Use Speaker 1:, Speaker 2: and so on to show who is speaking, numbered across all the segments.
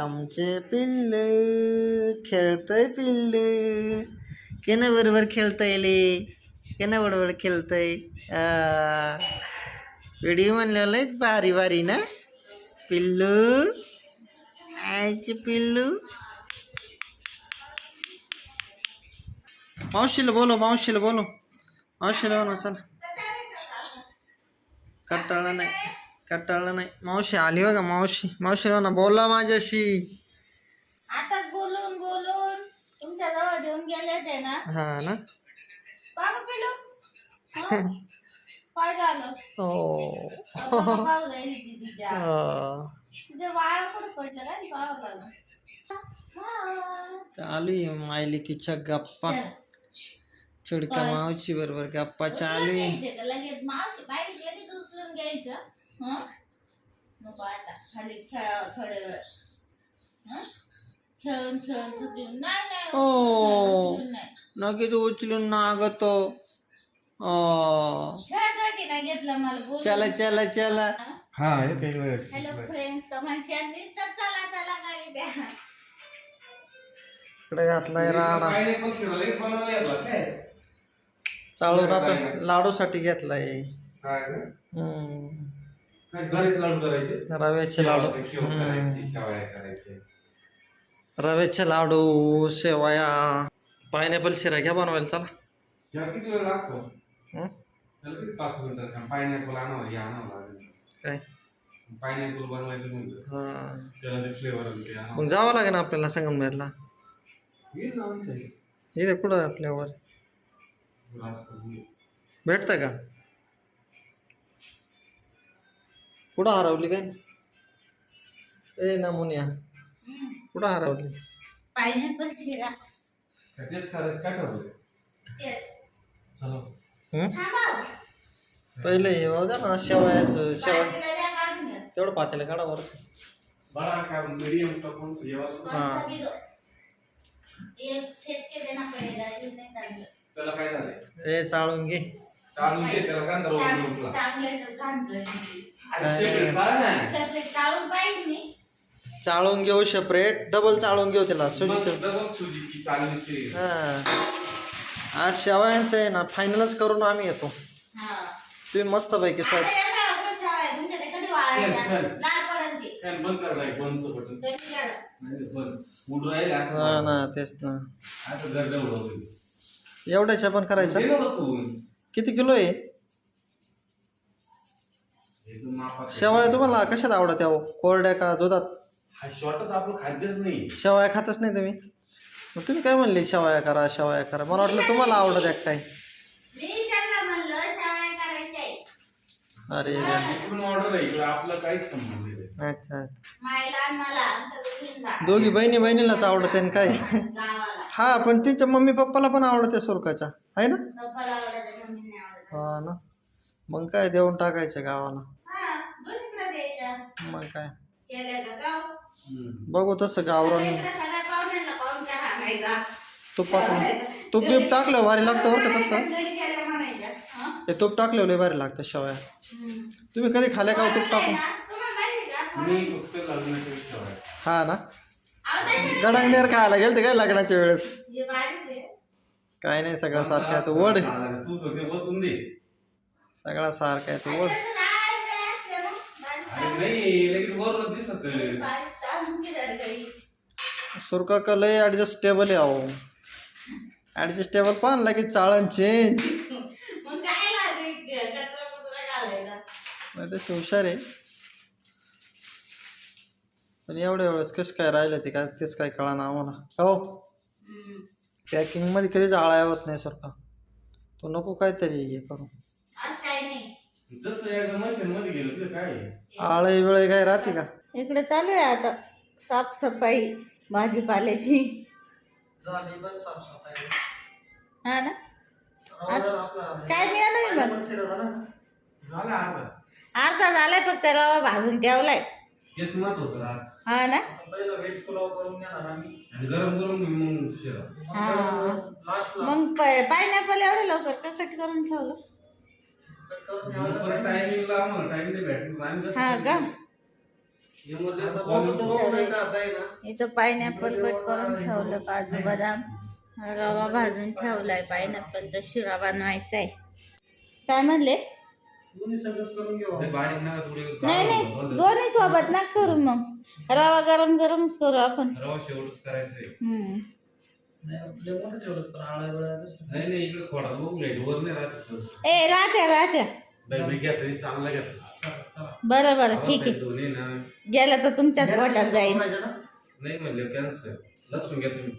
Speaker 1: आमचे पिल्ल खेळतय पिल्लू. केना बरोबर खेळता येले केना बरोबर खेळतय व्हिडिओ म्हणल्यावर लयच भारी भारी ना? पिल्लू? आयचे पिल्लू? मावशीला बोलो मावशीला बोलो मावशीला बोलो चला. कटाळा नाही. कटाळा नाही. मावशी आली बघा मावशी. मावशी म्हणा बोला माझ्याशी.
Speaker 2: आताच बोलून बोलून तुमच्या जवळ देऊन गेले ते ना.
Speaker 1: हा ना?
Speaker 2: का गं पिलू हं? झालं
Speaker 1: हो
Speaker 2: राहिली ती तिच्या. कुठं काय लागलं हा.
Speaker 1: चालू आहे मायलिकीच्या गप्पा. चिडका मावशी बरोबर गप्पा चालू आहे.
Speaker 2: घ्यायचे का? लगेच मावशी बाहेर लगेच उचलून घ्यायचं. हं? नको आता खाली वेळ हं? खेळून खेळून थकून नाही नाही
Speaker 1: ओ.
Speaker 2: उचलून नाही.
Speaker 1: नक्कीच उचलून ना ग तो ओ
Speaker 2: खेळासाठी नाही घेतलं मला बोल
Speaker 1: चला चला चला.
Speaker 3: हा? हे काही वेळ
Speaker 2: हॅलो फ्रेंड्स तर म्हणशांनी तर चला चला गाडी द्या.
Speaker 1: इकडे घातलाय राडा. आपण लाडूसाठी घेतलाय? हम्म.
Speaker 3: काय घरीच लाडू करायचे?
Speaker 1: रव्याचे लाडू.
Speaker 3: शेव- शेव
Speaker 1: हम्म.
Speaker 3: करायची शेवया करायचे.
Speaker 1: रव्याचे लाडू शेवया. पायनॅपल शिरा घ्या बनवायला चला.
Speaker 3: त्याला किती वेळ लागतो?
Speaker 1: हं?
Speaker 3: त्याला किती तास मिनिटात पायनॅपल आणावं हे आणावं लागेल.
Speaker 1: काय?
Speaker 3: पायनॅपल बनवायचं
Speaker 1: हा.
Speaker 3: त्याला ते फ्लेवर ते आणावं.
Speaker 1: मग जावं लागेल आपल्याला संगमनेरला.
Speaker 3: ना आमच्या इथे.
Speaker 1: इथे कुठं आपल्यावर
Speaker 3: राजकोट.
Speaker 1: भेटतं का? कुठं हरवली काय? ए नमुन्या कुठं हरवली?
Speaker 2: पायनॅपल शिरा.
Speaker 3: काय तेच करायचं? काय ठरवलं
Speaker 2: तेच.
Speaker 3: चलो.
Speaker 1: हं?
Speaker 2: थांबा.
Speaker 1: पहिले हे वाहू द्या ना शेवयाचं शेवया
Speaker 2: काढून घ्या.
Speaker 1: तेवढं पातेलं काढा वरच.
Speaker 3: बरा मीडियम जेवायला
Speaker 2: नहीं
Speaker 3: त्याला काय झालंय?
Speaker 1: ए चाळून घे.
Speaker 3: चालून घे त्याला कांदा रोवून
Speaker 2: चांगलं-
Speaker 3: घेऊन
Speaker 2: चांगलं घातलं
Speaker 3: अरे शेवट झाला ना
Speaker 2: शेपले काढून पाहिजे मी.
Speaker 1: चाळून घेऊ सेपरेट डबल चाळून घेऊ त्याला सुजीचं.
Speaker 3: मग डबल सुजीची चालणीची
Speaker 1: हा. आज शेवयांचं आहे ना फायनलच करून आम्ही येतो.
Speaker 2: हा.
Speaker 1: तुम्ही मस्त पैकी सर
Speaker 2: आता एवढा आपला शाळा आहे तुमच्याकडे कधी वाळायला
Speaker 3: फॅन, फॅन.
Speaker 2: लाल पडन ते.
Speaker 3: फॅन बंद कर नाही बंदचं बटन.
Speaker 2: कधी करा.
Speaker 3: नाही बंद. उड राहिले
Speaker 1: हा
Speaker 3: असं
Speaker 1: ना तेच ना.
Speaker 3: आता गर्द उडवतो
Speaker 1: एवढ्याच्या पण करायचं किती किलो आहे? शेवया तुम्हाला कशात आवडत आहे कोरड्या का दुधात?
Speaker 3: हा
Speaker 1: शेवया खातच नाही तुम्ही? मग तुम्ही काय म्हणले शेवया करा शेवया करा? मला वाटलं तुम्हाला आवडत आहे काय. अरे अच्छा. दोघी बहिणी बहिणीलाच आवडत आहे काय? हा पण तिच्या मम्मी पप्पाला पण आवडत आहे सुरकाच्या. आहे ना?
Speaker 2: पप्पाला आवडायचं मम्मीने आवडायचं
Speaker 1: हा ना. मग काय देऊन टाकायचं गावाला?
Speaker 2: हा दोन्हीकडे
Speaker 1: मग काय?
Speaker 2: का गाव.
Speaker 1: बघू तसं गावरान.
Speaker 2: सगळ्या पाहुण्यांना आणायचा
Speaker 1: तुपात तूप बीप टाकलं भारी लागतं बरं का तसं?
Speaker 2: घरी गेल्या म्हणायच्या. हं?
Speaker 1: हे तूप टाकलं लय भारी लागतं शेवया. तुम्ही कधी खाल्या का हो तूप टाकून?
Speaker 2: तुम्हाला माहिती आहे का?
Speaker 3: मी फक्त लग्नाच्या विषयावर आहे.
Speaker 1: हा ना. गडांगनेर खायला गेलते काय लग्नाच्या वेळेस? काय नाही सगळं सारखं आहे तो वड
Speaker 3: तू तो ते दे
Speaker 1: सगळा सारखा आहे तो वड. सुरका का लय ॲडजस्टेबल आहे अहो. ॲडजस्टेबल पण लगेच चाळण चेंज नाही तर हुशार आहे. पण एवढ्या वेळेस कसं काय राहिलं ते काय तेच काय कळा ना आम्हाला. हो. पॅकिंगमध्ये कधीच आळा होत नाही सारखा. तो नको काहीतरी हे करू.
Speaker 2: आज काय नाही.
Speaker 3: जसं एकदा मशीन मध्ये गेलो तिथं काय आहे?
Speaker 1: आळे वेळे काय राहते का?
Speaker 2: इकडे चालू आहे आता. साफसफाई भाजीपाल्याची.
Speaker 1: झाली बस साफसफाई.
Speaker 2: हा ना? काय मिळालं मग?
Speaker 3: झालं अर्धा.
Speaker 2: अर्धा झालाय फक्त रवा भाजून ठेवलाय.
Speaker 3: महत्वाचं राहत.
Speaker 2: हा ना?
Speaker 1: पहिलं व्हेज पुलाव करून घेणार आम्ही.
Speaker 3: आणि गरम गरम मग शिरा
Speaker 2: हा.
Speaker 1: लास्टला
Speaker 2: मग पायनॅपल एवढं लवकर का कट करून ठेवलं.
Speaker 1: कट करून
Speaker 3: मग परत टायमिंगला आम्हाला टाइम नाही भेटत. आम्ही कसं
Speaker 2: हा का?
Speaker 3: Emergency
Speaker 1: आता बघू तर
Speaker 3: problem.
Speaker 1: बघू नाही का आता आहे ना.
Speaker 2: इथं पायनॅपल कट करून ठेवलं काजू बदाम रवा भाजून ठेवलाय. पायनॅपलचा शिरा बनवायचा आहे काय म्हणले?
Speaker 1: दोन्ही सगळंच करून घेऊ
Speaker 3: ते बारीक नका थोडी
Speaker 2: नाही नाही दोन्ही सोबत ना करू मग. रवा गरम गरमच करू आपण.
Speaker 3: रवा शेवटच करायचंय.
Speaker 2: हम्म.
Speaker 1: नाही लय मोठं ठेवलं पण आळा वेळा
Speaker 3: नाही नाही इकडे थोडा बघू घ्यायचं वर नाही राहत सहज
Speaker 2: ए राहत्या राहत्या
Speaker 3: बाई मी घेतलं चांगला घेतलं
Speaker 1: चला चला.
Speaker 2: बरं बरं ठीक आहे.
Speaker 3: दोन्ही ना.
Speaker 2: गेलं तर तुमच्याच पोटात जाईल
Speaker 1: ना?
Speaker 3: नाही म्हणलं कॅन्सर लसूण घ्या तुम्ही.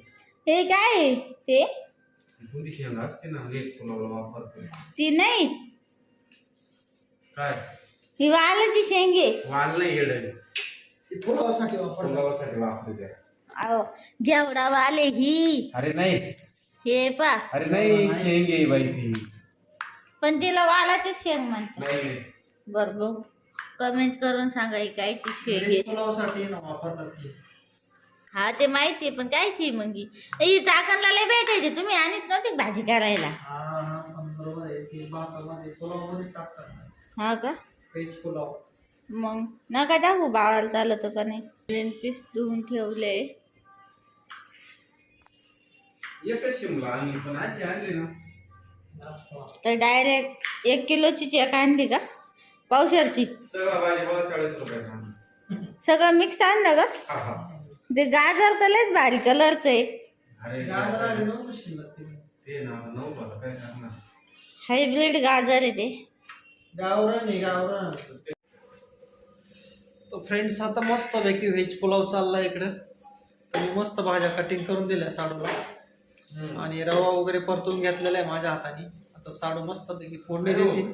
Speaker 2: हे काय आहे? ते?
Speaker 3: कोणती शेंगा असते ना हेच पुलावला वापरतो?
Speaker 2: ती नाही.
Speaker 3: काय?
Speaker 2: ही वालाची शेंगे.
Speaker 3: वाल नाही येड.
Speaker 1: ती पुलावासाठी वापरतात
Speaker 3: पुलावासाठी वापरते
Speaker 2: अहो घेवडा वाले ही.
Speaker 3: अरे नाही.
Speaker 2: हे पा.
Speaker 3: अरे नाही शेंगे बाई ती.
Speaker 2: पण तिला वालाचे शेंग म्हणतात.
Speaker 3: नाही नाही.
Speaker 2: बर बघू. कमेंट करून सांगा ही कायची शेंग आहे.
Speaker 1: पुलावासाठी ना वापरतात ती.
Speaker 2: हा ते माहिती आहे पण कायची मग ही? ही चाकणला लय भेटायची. तुम्ही आणत नव्हती का भाजी करायला?
Speaker 1: हा हा पण बरोबर आहे. ती भातामध्ये पुलावामध्ये टाकतात.
Speaker 2: हा का? मग नका टाकू बाळाला चालत का नाही. ग्रीन पीस धुवून ठेवले.
Speaker 3: एकच शिमला आणि पण अशी आणली ना.
Speaker 2: तर डायरेक्ट एक किलोची चेक आणली का? पावशरची
Speaker 3: सगळा
Speaker 2: मिक्स आणलं. का? ते गाजर तर लयच भारी कलरचं आहे. हायब्रिड गाजर आहे ते.
Speaker 1: आहे तो फ्रेंड्स आता मस्त पैकी व्हेज पुलाव चालला इकडं. तुम्ही मस्त भाज्या कटिंग करून दिल्या साडूला. आणि रवा वगैरे परतून घेतलेला आहे माझ्या हाताने. आता साडू मस्त पैकी फोडणी देतील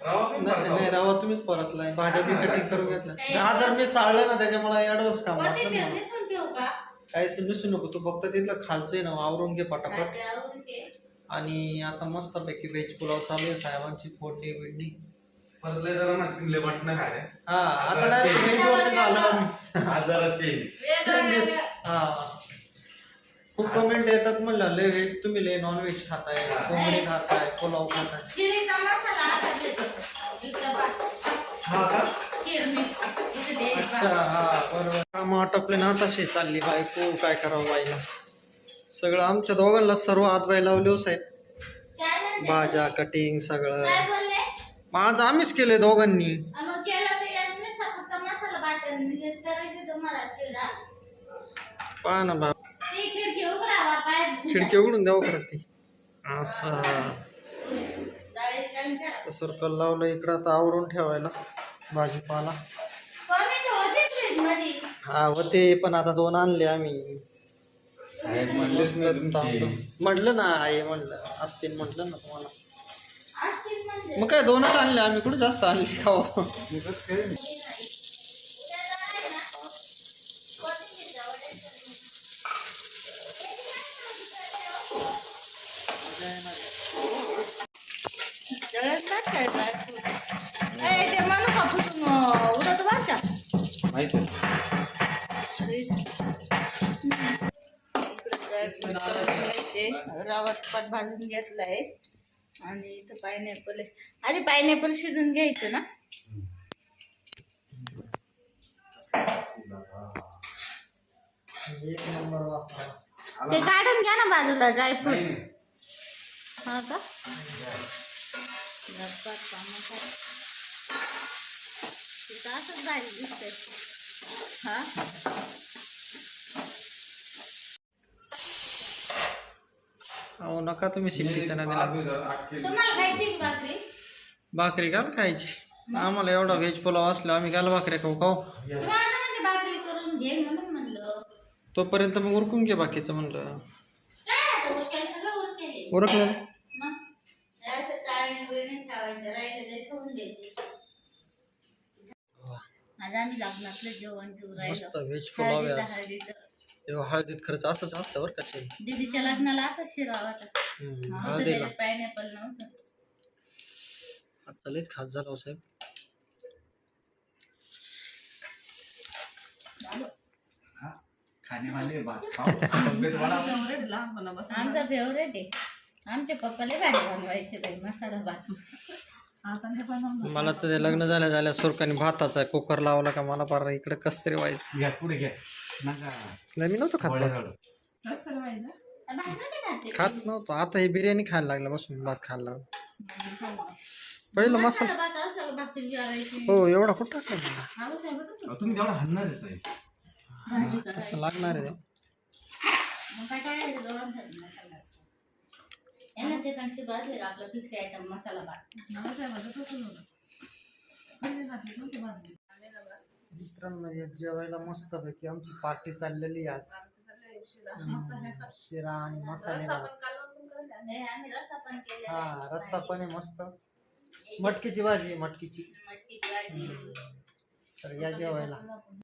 Speaker 1: नाही. रवा तुम्हीच परतलाय. भाज्या मी कटिंग करून घेतल्या. गाजर मी साळलं ना त्याच्यामुळे ऍडव्हान्स काम मला. काहीच मिसू नको. तू फक्त तिथलं खालचं आहे ना आवरून घे पटापट. आणि आता मस्त पैकी व्हेज पुलाव चालू आहे साहेबांची फोडणी बिडणी
Speaker 3: परत लय जरा ना तिथले वाटणं काय
Speaker 1: हा आता direct veg वरती झालो आम्ही.
Speaker 3: आजाराचे
Speaker 1: हा. खूप कमेंट येतात म्हणलं लय व्हेज तुम्ही लय नॉन व्हेज खाताय कोंबडी खाताय पुलाव खाताय. हा का? अच्छा हा बरोबर. काम आटपले ना तसे चालली बायको काय करावं बाईला? सगळं आमच्या दोघांना सर्व हातबाई लावले हो साहेब. भाज्या कटिंग सगळं. माझं आम्हीच केले दोघांनी. पहा ना बा. खिडकी उघडून द्यावं करत ती. असं. सर्कल लावलं इकडं आता आवरून ठेवायला भाजीपाला. हा होते पण आता दोन आणले आम्ही.
Speaker 3: साहेब म्हणलेच ना तुमचे.
Speaker 1: म्हटलं ना आहे म्हणलं असतील म्हटलं ना तुम्हाला. मग काय दोनच आणले आम्ही कुठे जास्त आणले खाऊ?
Speaker 3: मी कसं काय
Speaker 2: उडत बरं का
Speaker 3: माहिती आहे.
Speaker 2: रवात पट भाजून घेतलाय. आणि इथं पायनॅपल आहे. आधी पायनॅपल शिजून घ्यायचं ना? ते काढून घ्या ना बाजूला ड्रायफ्रूट. हा का? असंच भारी दिसतंय. हा?
Speaker 1: अहो नका तुम्ही शिट्टीच्या नादीला.
Speaker 2: तुम्हाला खायची का भाकरी?
Speaker 1: भाकरी घाल खायची? आम्हाला एवढा व्हेज पुलाव असला आम्ही घाल भाकरी खाऊ खाऊ.
Speaker 2: तुम्हाला म्हणते भाकरी करून घे म्हणून म्हणलं.
Speaker 1: तोपर्यंत मग उरकून घे बाकीचं म्हणलं.
Speaker 2: काय आता उरकेल सगळं उरकेल?
Speaker 1: उरकलं.
Speaker 2: मग? असं चाळणी बिळणी ठेवायचं राहिलं ते ठेवून द्यायचे आज आम्ही लग्नातलं जेवण जेवू
Speaker 1: मस्त
Speaker 2: राहिलो
Speaker 1: व्हेज पुलाव आहे
Speaker 2: हळदीचं
Speaker 1: आज.
Speaker 2: हळदीचं.
Speaker 1: तेव्हा हळदीत खर्च असंच असतं बरं का ते.
Speaker 2: दीदीच्या लग्नाला असंच शिरा होता
Speaker 1: हम्म, हळदीला
Speaker 2: पायनॅपल नव्हतं.
Speaker 1: आजचा लयच खास झाला हो साहेब.
Speaker 3: खाणे वाले बात खाओ तब्येत वाला
Speaker 2: आमचा फेवरेट आहे आमच्या पप्पाला भारी बनवायचे बाई मसाला भात.
Speaker 1: मला तर ते लग्न झाल्या झाल्या सुरकाने भाताचा कुकर लावला का मला पार इकडे कस तरी व्हायचं
Speaker 3: घ्या पुढे घ्या नका
Speaker 1: नाही मी नव्हतं खात भात.
Speaker 2: खाते.
Speaker 1: नव्हतो आता हे बिर्याणी खायला लागलं बसून भात खायला लागलं. पहिलं मसाला? हो एवढा कुठं टाकला?
Speaker 2: हा.
Speaker 3: तुम्ही तेवढा हलणार आहे.
Speaker 1: लागणार आहे
Speaker 2: यांना सेकंडची भाजले का आपलं फिक्स आयटम मसाला भात.
Speaker 1: मित्रांनो या जेवायला मस्त पैकी आमची पार्टी चाललेली आहे आज. शिरा आणि मसाले भात.
Speaker 2: हे आम्ही रस्सा पण केलेला
Speaker 1: हा
Speaker 2: आहे.
Speaker 1: रस्सा पण आहे मस्त. मटकीची भाजी आहे,
Speaker 2: मटकीची. भाजी.
Speaker 1: तर या जेवायला.